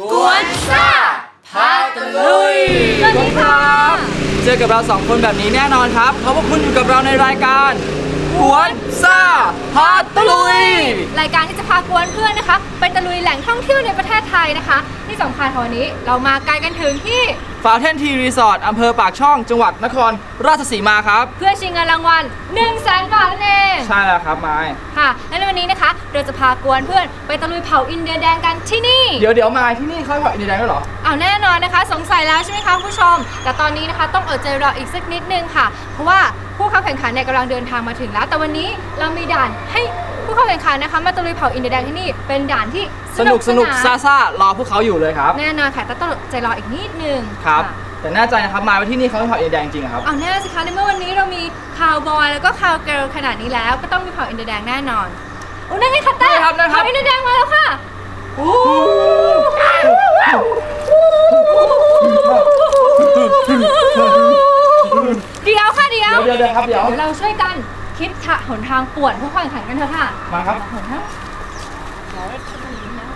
กวนซ่าพาตะลุยสวัสดีค่ะเจอกับเราสองคนแบบนี้แน่นอนครับเพราะว่าคุณอยู่กับเราในรายการกวนซ่าพาตะลุย รายการที่จะพากวนเพื่อนนะคะไปตะลุยแหล่งท่องเที่ยวในประเทศไทยนะคะ ที่สำคัญค่ะวันนี้เรามาไกลกันถึงที่ ฟาวเทนทีรีสอร์ทอำเภอปากช่องจังหวัดนครราชสีมาครับ เพื่อชิงเงินรางวัล1 0 0 0 0แสนบาทนั่นเองใช่แล้วครับไม้ค่ะ และในวันนี้นะคะ เราจะพากวนเพื่อนไปตะลุยเผาอินเดียแดงกันที่นี่ เดี๋ยวเดี๋ยวไม้ที่นี่เขาให้เผาอินเดียแดงด้วยเหรอเอาแน่นอนนะคะ สงสัยแล้วใช่ไหมคะคุณผู้ชม แต่ตอนนี้นะคะต้องอดใจรออีกสักนิดนึงค่ะ เพราะว่าผู้เข้าแข่งขันเนี่ยกำลังเดินทางมาถึงแล้ว แต่วันนี้เรามีด่านให้ ผู้เข้าแข่งขันนะคะ มาตะลุยเผาอินเดียแดงที่นี่เป็นด่านที่สนุกสนุกาซ่าซ่ารอพวกเขาอยู่เลยครับแน่นอนค่ะแต่ต้องอดใจรออีกนิดนึงครับะแต่แน่ใจนะครับไม้ว่าที่นี่เขาให้เผาอินเดียแดงจริงๆครับเอาแน่สิคะในเมื่อวันนี้เรามีคาวบอยแล้วก็คาวเกิร์ลขนาดนี้แล้ว ก็ต้องมีเผาอินเดียแดงแน่นอนโอ้นั่นไงคัตเตอร์ได้ครับได้ครับเผาอินเดียแดงมาแล้วค่ะเดี๋ยวค่ะเดี๋ยวเดี๋ยวเดี๋ยวครับเดี๋ยวเดี๋ยวเราช่วยกัน คิดทะหนทางป่วนผู้แข่งขันกันเถอะค่ะมาครับหนทาง All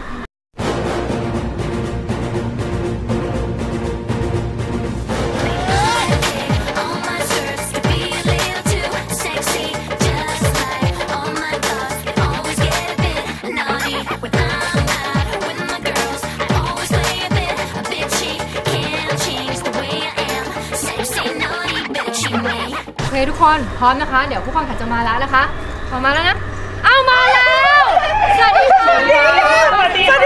เคทุกคนพร้อมนะคะ เดี๋ยวผู้แข่งขันจะมาแล้วนะคะพร้อมมาแล้วนะเอามาแล้วสวัสดีค่ะสวัสดีค่ะ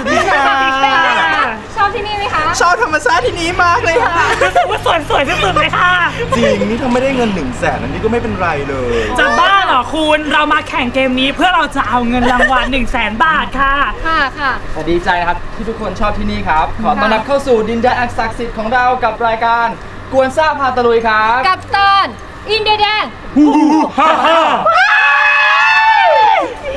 สวัสดีค่ะสวัสดีค่ะชอบที่นี่ไหมคะชอบธรรมชาติที่นี้มากเลยค่ะรู้สึกว่าสวยสวยที่สุดเลยค่ะจริงนี่ถ้าไม่ได้เงินหนึ่งแสนอันนี้ก็ไม่เป็นไรเลย จะบ้าเหรอคุณเรามาแข่งเกมนี้เพื่อเราจะเอาเงินรางวัล1 0 0 0 0แสนบาทค่ะค่ะค่ะแต่ดีใจนะครับที่ทุกคนชอบที่นี่ครับ ขอต้อนรับเข้าสู่ดินแดนอันศักดิ์สิทธิ์ของเรากับรายการ กวนซ่าพาตะลุยครับกับตอนอินเดียแดง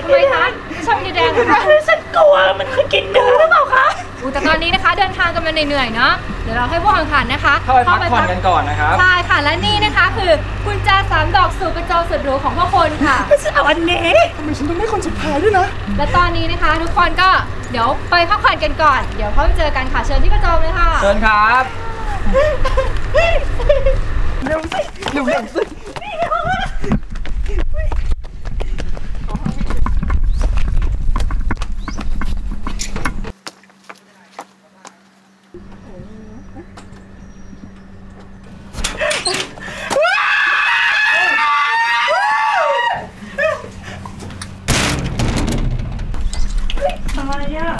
ทำไมคะไม่ชอบอินเดียแดงเหรอคะฉันกลัวมันคือกินเนื้อหรือเปล่าคะอูแต่ตอนนี้นะคะ เดินทางกันมาเหนื่อยๆเนาะเดี๋ยวเราให้ผู้แข่งขันนะคะเข้าไปพักผ่อนกันก่อนนะครับ ใช่ค่ะและนี่นะคะ คือกุญแจสามดอกสู่กระโจมสุดหรูของพวกคนค่ะฉันเอาอันนี้ทำไมฉันต้องได้คนสุดท้ายด้วยนะ และตอนนี้นะคะทุกคนก็เดี๋ยวไปพักผ่อนกันก่อน เดี๋ยวพบเจอกันค่ะเชิญที่กระโจมเลยค่ะ เชิญครับ เร็วสิเร็วเร็วสิ อะไรอะ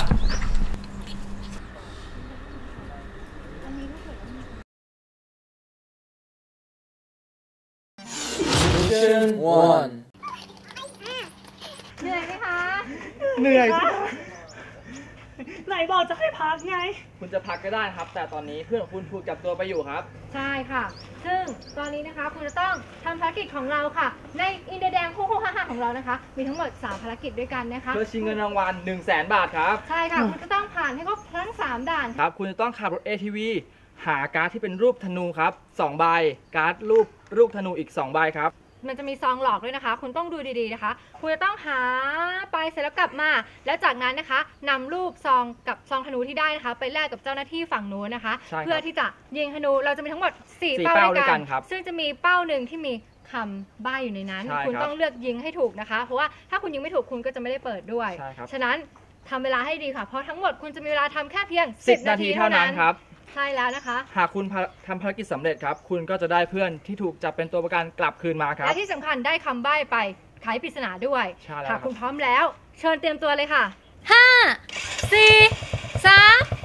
เหนื่อยไหมคะ เหนื่อยไหนบอกจะให้พักไง คุณจะพักก็ได้ครับ แต่ตอนนี้เพื่อนของคุณถูกจับตัวไปอยู่ครับ ใช่ค่ะ ซึ่งตอนนี้นะคะคุณจะต้องทำภารกิจของเราค่ะ ในอินเดียแดงคู่คู่ห้าห้าของเรานะคะ มีทั้งหมด 3 ภารกิจด้วยกันนะคะ เพื่อชิงเงินรางวัล1 0 0 0 0แสนบาทครับ ใช่ค่ะ คุณจะต้องผ่านให้ครบทั้ง 3 ด่าน ครับ คุณจะต้องขับรถ ATV หาการ์ดที่เป็นรูปธนูครับ2ใบ การ์ดรูปรูปธนูอีก 2 ใบครับ มันจะมีซองหลอกด้วยนะคะ คุณต้องดูดีๆนะคะ คุณจะต้องหาไปเสร็จแล้วกลับมา แล้วจากนั้นนะคะนำรูปซองกับซองธนูที่ได้นะคะ ไปแลกกับเจ้าหน้าที่ฝั่งนู้นนะคะ ใช่ครับเพื่อที่จะยิงธนูเราจะมีทั้งหมดสี่4เป้าเป้าด้วยด้วยกักันนครับซึ่งจะมีเป้าหนึ่งที่มีคำใบ้อยู่ในนั้น ใช่คุณครับต้องเลือกยิงให้ถูกนะคะ เพราะว่าถ้าคุณยิงไม่ถูกคุณก็จะไม่ได้เปิดด้วย ใช่ครับ ฉะนั้นทำเวลาให้ดีค่ะ เพราะทั้งหมดคุณจะมีเวลาทำแค่เพียง 10 10 นาทีเท่านั้นครับ ใช่แล้วนะคะ หากคุณทำภารกิจสำเร็จครับ คุณก็จะได้เพื่อนที่ถูกจับเป็นตัวประกันกลับคืนมาครับ และที่สำคัญได้คำใบ้ไปไขปริศนาด้วย ใช่แล้วหากครับคุณพร้อมแล้ว เชิญเตรียมตัวเลยค่ะ5 4 3 2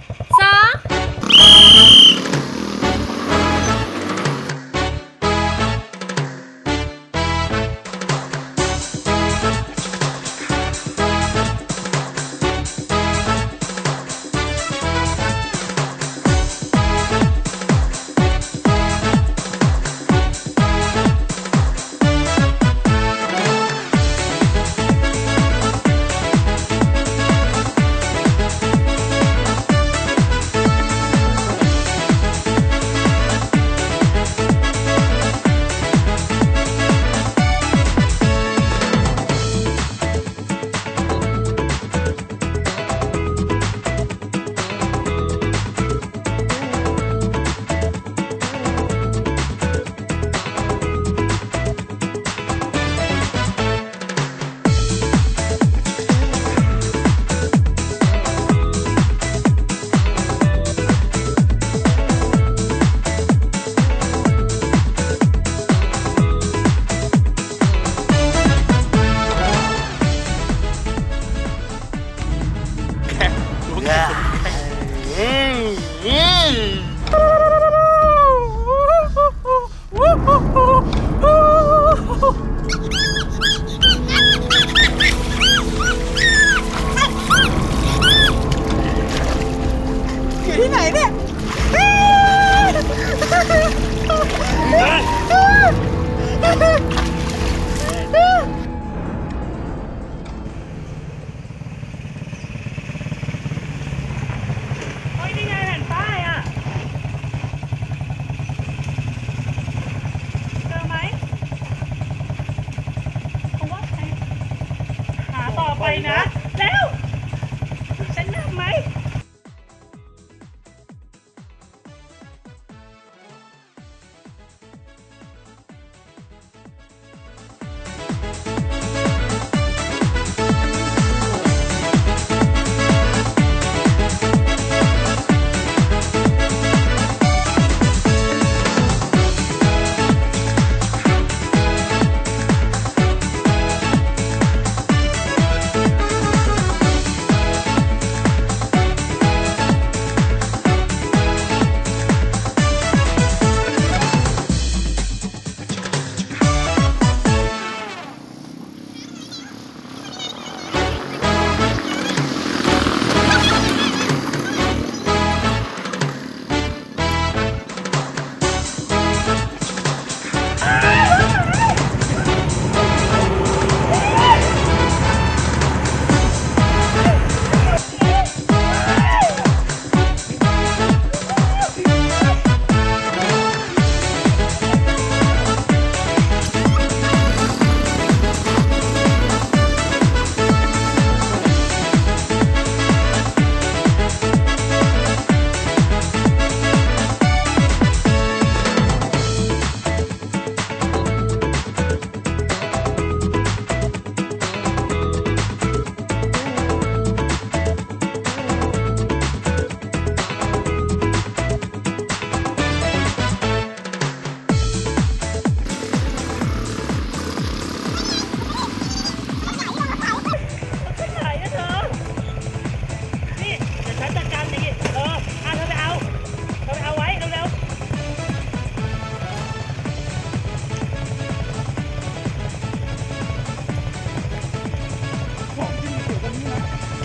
อ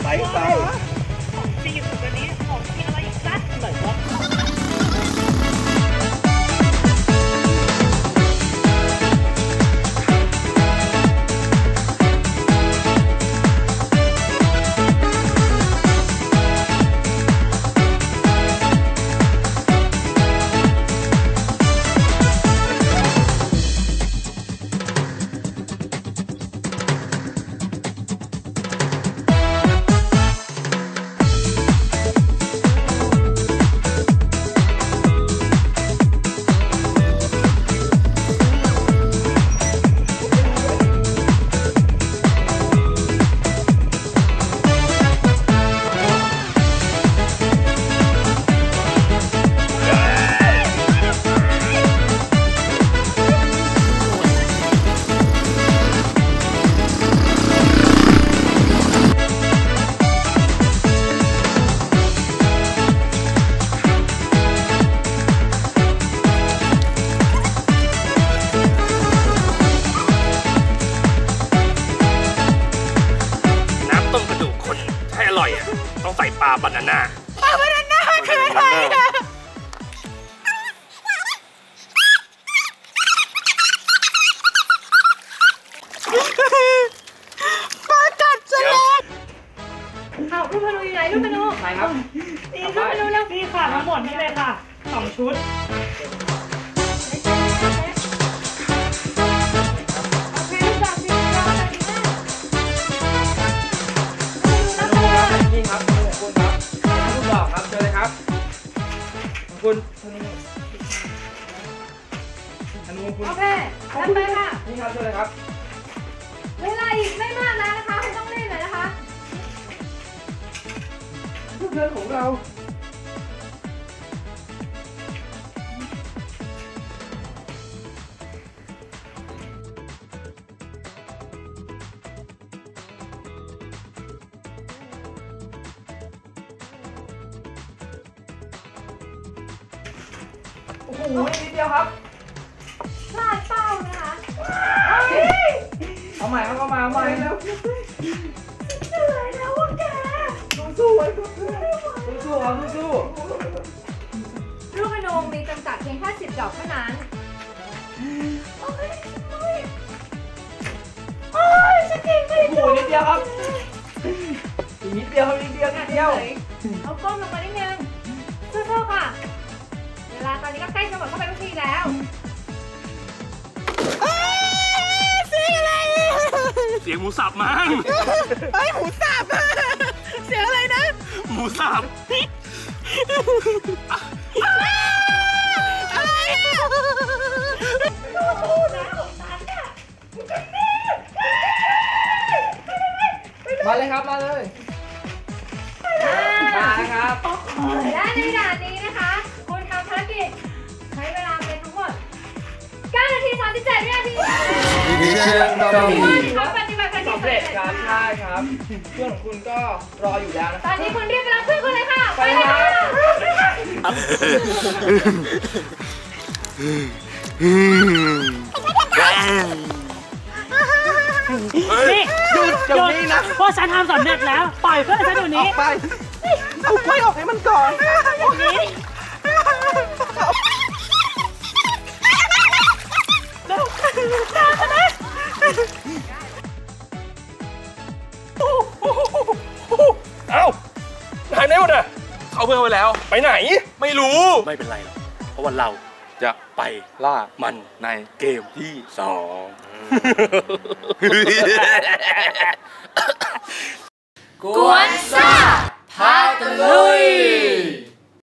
ๆไต้องใส่ปลาบานาน่าเอาลูกพนูอยู่ไหนลูกพนูใครครับนี่ค่ะนี่ค่ะทั้งหมดนี่เลยค่ะสองชุด คุณธนูคุณโอเคแล้วไปค่ะ นี่ครับเชิญเลยครับเวลาอีกไม่มากแล้วนะคะ คุณต้องรีบหน่อยนะคะ เพื่อนของเรา นิดเดียวครับพลาดเป้านะคะเอาใหม่ครับเอาใหม่เอาใหม่แล้วเหนื่อยแล้วว่ะแกสู้ๆไว้สู้ๆครับสู้ลูกกระนงมีจำกัดเพียงแค่10ดอกเท่านั้นโอ้ยโอ้ยโอ้ยฉันเก่งไปๆโอ้โหนิดเดียวครับอีกนิดเดียวครับนิดเดียวนิดเดียวเอาก้มลงมานิดนึงสู้ๆค่ะ เวลาตอนนี้ก็ใกล้จะหมดเข้าไปทุกทีแล้วเสียงอะไรเสียงหมูสับมั้งเฮ้ยหูสับอะเสียงอะไรนะหมูสับอะไรอะมาเลยครับมาเลยมาครับและในด่านนี้นะคะคุณ ทำภารกิจใช้เวลาไปทั้งหมด9นาที37วินาทีมิชชั่นต้องมีทำปฏิบัติภารกิจสำเร็จครับใช่ครับเพื่อนของคุณก็รออยู่แล้วนะตอนนี้คุณรีบไปรับเพื่อนคุณเลยค่ะ ไปเลยครับนี่หยุดเดี๋ยวนี้นะเพราะฉันทำสำเร็จแล้ว ปล่อยเพื่อนฉันเดี๋ยวอนี้อกไปเอากล้วยออกให้มันก่อนนี่ เขาเพื่อนไปแล้ว ไปไหน ไม่รู้ ไม่เป็นไรหรอกเพราะว่าเราจะไปล่ามันในเกมที่สองกวนซ่าพาตะลุย